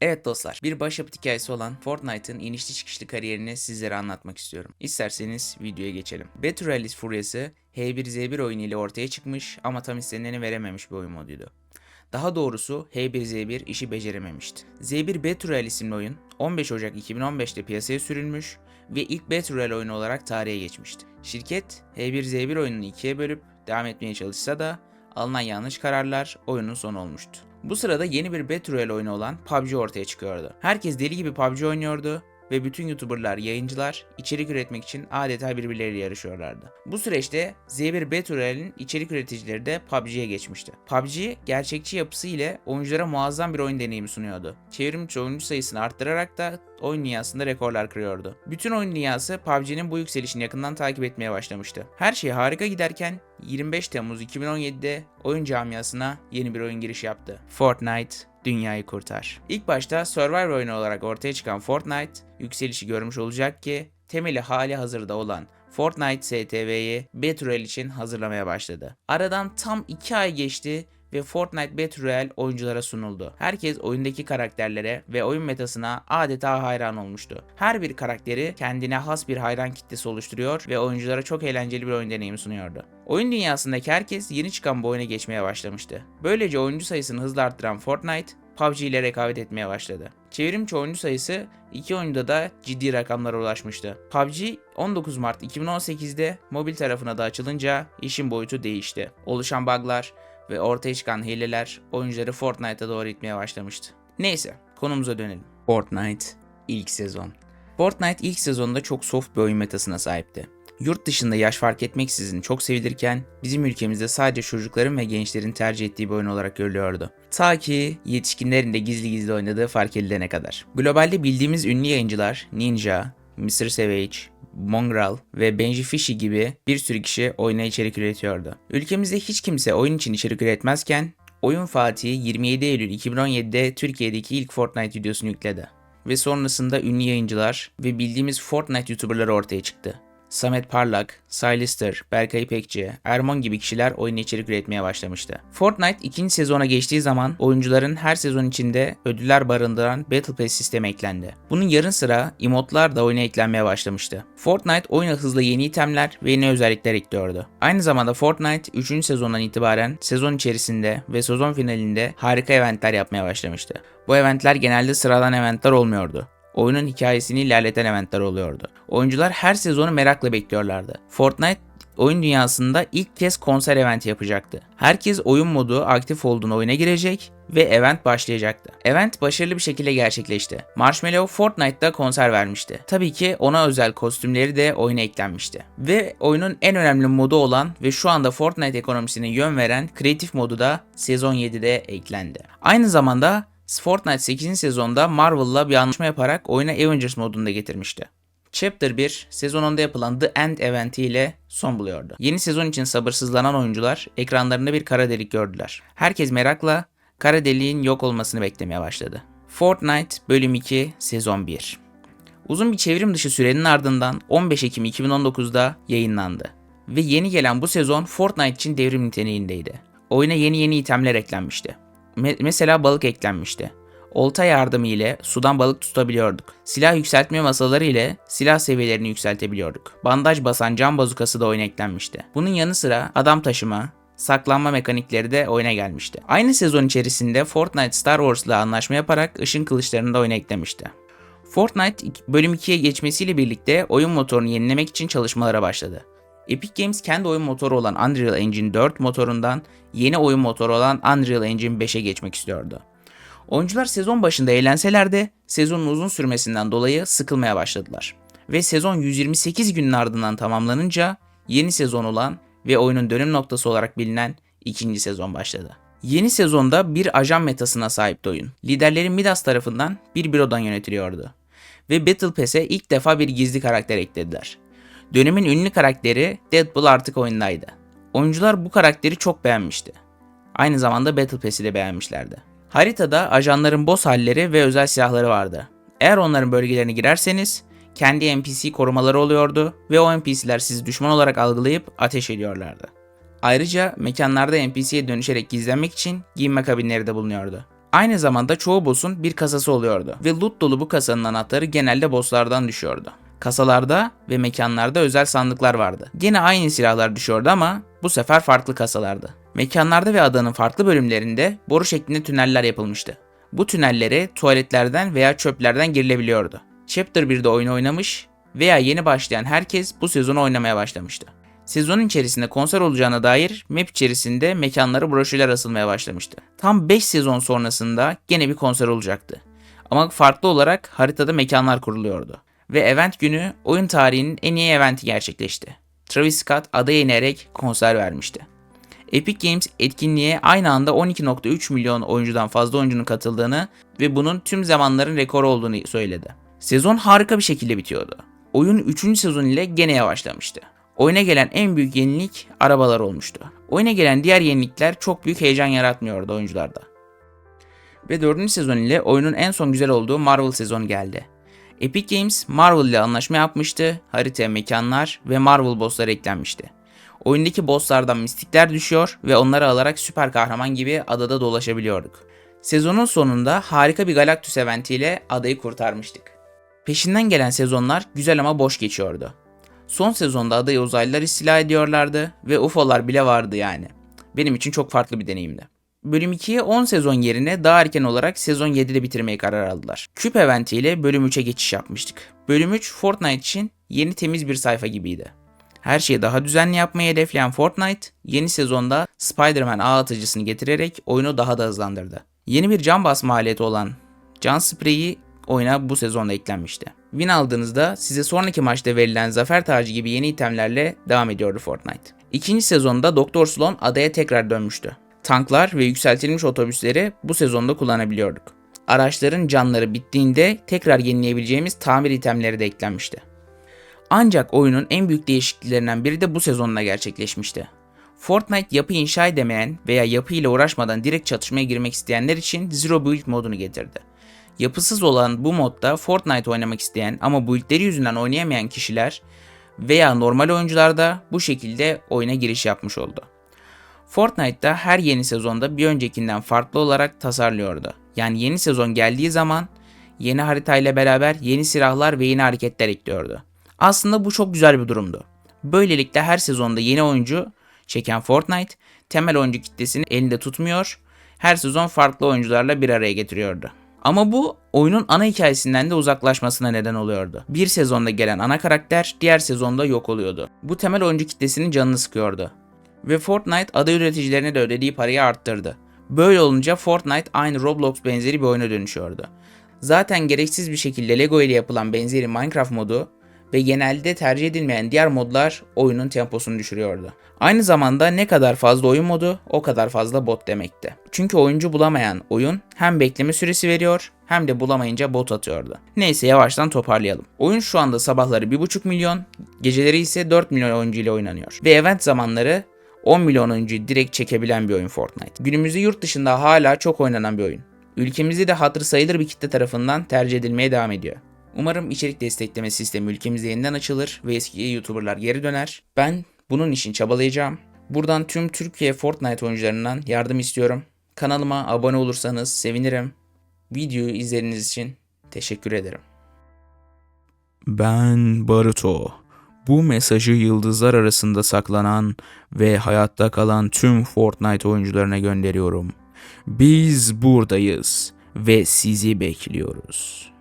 Evet dostlar, bir başyapıt hikayesi olan Fortnite'ın inişli çıkışlı kariyerini sizlere anlatmak istiyorum. İsterseniz videoya geçelim. Battle Rallies furyası H1Z1 oyunu ile ortaya çıkmış ama tam istenileni verememiş bir oyun moduydu. Daha doğrusu H1Z1 işi becerememişti. Z1 Battle Royale isimli oyun 15 Ocak 2015'te piyasaya sürülmüş ve ilk Battle Royale oyunu olarak tarihe geçmişti. Şirket H1Z1 oyununu ikiye bölüp devam etmeye çalışsa da alınan yanlış kararlar oyunun sonu olmuştu. Bu sırada yeni bir Battle Royale oyunu olan PUBG ortaya çıkıyordu. Herkes deli gibi PUBG oynuyordu ve bütün YouTuber'lar, yayıncılar içerik üretmek için adeta birbirleriyle yarışıyorlardı. Bu süreçte Z1 Battle içerik üreticileri de PUBG'ye geçmişti. PUBG gerçekçi yapısı ile oyunculara muazzam bir oyun deneyimi sunuyordu. Çevrimiçi oyuncu sayısını arttırarak da oyun dünyasında rekorlar kırıyordu. Bütün oyun dünyası PUBG'nin bu yükselişini yakından takip etmeye başlamıştı. Her şey harika giderken 25 Temmuz 2017'de oyun camiasına yeni bir oyun giriş yaptı. Fortnite dünyayı kurtar. İlk başta Survivor oyunu olarak ortaya çıkan Fortnite yükselişi görmüş olacak ki temeli hali hazırda olan Fortnite STV'yi Battle Royale için hazırlamaya başladı. Aradan tam 2 ay geçti ve Fortnite Battle Royale oyunculara sunuldu. Herkes oyundaki karakterlere ve oyun metasına adeta hayran olmuştu. Her bir karakteri kendine has bir hayran kitlesi oluşturuyor ve oyunculara çok eğlenceli bir oyun deneyimi sunuyordu. Oyun dünyasındaki herkes yeni çıkan bu oyuna geçmeye başlamıştı. Böylece oyuncu sayısını hızla arttıran Fortnite, PUBG ile rekabet etmeye başladı. Çevrimçi oyuncu sayısı iki oyunda da ciddi rakamlara ulaşmıştı. PUBG 19 Mart 2018'de mobil tarafına da açılınca işin boyutu değişti. Oluşan buglar ve ortaya çıkan hileler oyuncuları Fortnite'a doğru itmeye başlamıştı. Neyse konumuza dönelim. Fortnite ilk sezon. Fortnite ilk sezonda çok soft bir oyun metasına sahipti. Yurt dışında yaş fark etmeksizin çok sevilirken bizim ülkemizde sadece çocukların ve gençlerin tercih ettiği bir oyun olarak görülüyordu. Ta ki yetişkinlerin de gizli gizli oynadığı fark edilene kadar. Globalde bildiğimiz ünlü yayıncılar Ninja, Mr. Savage, Mongrel ve Benji Fishy gibi bir sürü kişi oyuna içerik üretiyordu. Ülkemizde hiç kimse oyun için içerik üretmezken Oyun Fatih 27 Eylül 2017'de Türkiye'deki ilk Fortnite videosunu yükledi. Ve sonrasında ünlü yayıncılar ve bildiğimiz Fortnite YouTuberları ortaya çıktı. Samet Parlak, Sylister, Berkay Pekçi, Ermon gibi kişiler oyuna içerik üretmeye başlamıştı. Fortnite ikinci sezona geçtiği zaman oyuncuların her sezon içinde ödüller barındıran Battle Pass sistemi eklendi. Bunun yarın sıra emotlar da oyuna eklenmeye başlamıştı. Fortnite oyuna hızla yeni itemler ve yeni özellikler ekliyordu. Aynı zamanda Fortnite 3. sezondan itibaren sezon içerisinde ve sezon finalinde harika eventler yapmaya başlamıştı. Bu eventler genelde sıradan eventler olmuyordu oyunun hikayesini ilerleten eventler oluyordu. Oyuncular her sezonu merakla bekliyorlardı. Fortnite oyun dünyasında ilk kez konser eventi yapacaktı. Herkes oyun modu aktif olduğunda oyuna girecek ve event başlayacaktı. Event başarılı bir şekilde gerçekleşti. Marshmallow Fortnite'da konser vermişti. Tabii ki ona özel kostümleri de oyuna eklenmişti. Ve oyunun en önemli modu olan ve şu anda Fortnite ekonomisine yön veren kreatif modu da sezon 7'de eklendi. Aynı zamanda Fortnite 8. sezonda Marvel'la bir anlaşma yaparak oyuna Avengers modunda getirmişti. Chapter 1, sezon 10'da yapılan The End eventi ile son buluyordu. Yeni sezon için sabırsızlanan oyuncular ekranlarında bir kara delik gördüler. Herkes merakla kara deliğin yok olmasını beklemeye başladı. Fortnite bölüm 2 sezon 1 Uzun bir çevrim dışı sürenin ardından 15 Ekim 2019'da yayınlandı. Ve yeni gelen bu sezon Fortnite için devrim niteliğindeydi. Oyuna yeni yeni itemler eklenmişti. Me- mesela balık eklenmişti. Olta yardımı ile sudan balık tutabiliyorduk. Silah yükseltme masaları ile silah seviyelerini yükseltebiliyorduk. Bandaj basan cam bazukası da oyuna eklenmişti. Bunun yanı sıra adam taşıma, saklanma mekanikleri de oyuna gelmişti. Aynı sezon içerisinde Fortnite Star Wars ile anlaşma yaparak ışın kılıçlarını da oyuna eklemişti. Fortnite bölüm 2'ye geçmesiyle birlikte oyun motorunu yenilemek için çalışmalara başladı. Epic Games kendi oyun motoru olan Unreal Engine 4 motorundan yeni oyun motoru olan Unreal Engine 5'e geçmek istiyordu. Oyuncular sezon başında eğlenseler de sezonun uzun sürmesinden dolayı sıkılmaya başladılar. Ve sezon 128 günün ardından tamamlanınca yeni sezon olan ve oyunun dönüm noktası olarak bilinen ikinci sezon başladı. Yeni sezonda bir ajan metasına sahipti oyun. Liderleri Midas tarafından bir bürodan yönetiliyordu. Ve Battle Pass'e ilk defa bir gizli karakter eklediler. Dönemin ünlü karakteri Deadpool artık oyundaydı. Oyuncular bu karakteri çok beğenmişti. Aynı zamanda Battle Pass'i de beğenmişlerdi. Haritada ajanların boss halleri ve özel silahları vardı. Eğer onların bölgelerine girerseniz kendi NPC korumaları oluyordu ve o NPC'ler sizi düşman olarak algılayıp ateş ediyorlardı. Ayrıca mekanlarda NPC'ye dönüşerek gizlenmek için giyinme kabinleri de bulunuyordu. Aynı zamanda çoğu boss'un bir kasası oluyordu ve loot dolu bu kasanın anahtarı genelde boss'lardan düşüyordu. Kasalarda ve mekanlarda özel sandıklar vardı. Yine aynı silahlar düşüyordu ama bu sefer farklı kasalardı. Mekanlarda ve adanın farklı bölümlerinde boru şeklinde tüneller yapılmıştı. Bu tünellere tuvaletlerden veya çöplerden girilebiliyordu. Chapter 1'de oyunu oynamış veya yeni başlayan herkes bu sezonu oynamaya başlamıştı. Sezonun içerisinde konser olacağına dair map içerisinde mekanlara broşürler asılmaya başlamıştı. Tam 5 sezon sonrasında gene bir konser olacaktı. Ama farklı olarak haritada mekanlar kuruluyordu. Ve event günü oyun tarihinin en iyi eventi gerçekleşti. Travis Scott adaya inerek konser vermişti. Epic Games etkinliğe aynı anda 12.3 milyon oyuncudan fazla oyuncunun katıldığını ve bunun tüm zamanların rekoru olduğunu söyledi. Sezon harika bir şekilde bitiyordu. Oyun 3. sezon ile gene yavaşlamıştı. Oyuna gelen en büyük yenilik arabalar olmuştu. Oyuna gelen diğer yenilikler çok büyük heyecan yaratmıyordu oyuncularda. Ve 4. sezon ile oyunun en son güzel olduğu Marvel sezonu geldi. Epic Games Marvel ile anlaşma yapmıştı, harita, mekanlar ve Marvel bossları eklenmişti. Oyundaki bosslardan mistikler düşüyor ve onları alarak süper kahraman gibi adada dolaşabiliyorduk. Sezonun sonunda harika bir Galactus eventiyle adayı kurtarmıştık. Peşinden gelen sezonlar güzel ama boş geçiyordu. Son sezonda adayı uzaylılar istila ediyorlardı ve UFO'lar bile vardı yani. Benim için çok farklı bir deneyimdi. Bölüm 2'ye 10 sezon yerine daha erken olarak sezon 7'de bitirmeyi karar aldılar. Küp eventiyle bölüm 3'e geçiş yapmıştık. Bölüm 3 Fortnite için yeni temiz bir sayfa gibiydi. Her şeyi daha düzenli yapmayı hedefleyen Fortnite, yeni sezonda Spider-Man ağ atıcısını getirerek oyunu daha da hızlandırdı. Yeni bir can basma aleti olan can spreyi oyuna bu sezonda eklenmişti. Win aldığınızda size sonraki maçta verilen zafer tacı gibi yeni itemlerle devam ediyordu Fortnite. İkinci sezonda Doktor Sloan adaya tekrar dönmüştü. Tanklar ve yükseltilmiş otobüsleri bu sezonda kullanabiliyorduk. Araçların canları bittiğinde tekrar yenileyebileceğimiz tamir itemleri de eklenmişti. Ancak oyunun en büyük değişikliklerinden biri de bu sezonda gerçekleşmişti. Fortnite yapı inşa edemeyen veya yapı ile uğraşmadan direkt çatışmaya girmek isteyenler için Zero Build modunu getirdi. Yapısız olan bu modda Fortnite oynamak isteyen ama buildleri yüzünden oynayamayan kişiler veya normal oyuncular da bu şekilde oyuna giriş yapmış oldu. Fortnite'da her yeni sezonda bir öncekinden farklı olarak tasarlıyordu. Yani yeni sezon geldiği zaman yeni haritayla beraber yeni silahlar ve yeni hareketler ekliyordu. Aslında bu çok güzel bir durumdu. Böylelikle her sezonda yeni oyuncu çeken Fortnite temel oyuncu kitlesini elinde tutmuyor, her sezon farklı oyuncularla bir araya getiriyordu. Ama bu oyunun ana hikayesinden de uzaklaşmasına neden oluyordu. Bir sezonda gelen ana karakter diğer sezonda yok oluyordu. Bu temel oyuncu kitlesinin canını sıkıyordu. Ve Fortnite ada üreticilerine de ödediği parayı arttırdı. Böyle olunca Fortnite aynı Roblox benzeri bir oyuna dönüşüyordu. Zaten gereksiz bir şekilde Lego ile yapılan benzeri Minecraft modu ve genelde tercih edilmeyen diğer modlar oyunun temposunu düşürüyordu. Aynı zamanda ne kadar fazla oyun modu o kadar fazla bot demekti. Çünkü oyuncu bulamayan oyun hem bekleme süresi veriyor hem de bulamayınca bot atıyordu. Neyse yavaştan toparlayalım. Oyun şu anda sabahları 1.5 milyon, geceleri ise 4 milyon oyuncu ile oynanıyor. Ve event zamanları 10 milyon oyuncuyu direkt çekebilen bir oyun Fortnite. Günümüzde yurt dışında hala çok oynanan bir oyun. Ülkemizde de hatır sayılır bir kitle tarafından tercih edilmeye devam ediyor. Umarım içerik destekleme sistemi ülkemizde yeniden açılır ve eski YouTuber'lar geri döner. Ben bunun için çabalayacağım. Buradan tüm Türkiye Fortnite oyuncularından yardım istiyorum. Kanalıma abone olursanız sevinirim. Videoyu izlediğiniz için teşekkür ederim. Ben Baruto. Bu mesajı yıldızlar arasında saklanan ve hayatta kalan tüm Fortnite oyuncularına gönderiyorum. Biz buradayız ve sizi bekliyoruz.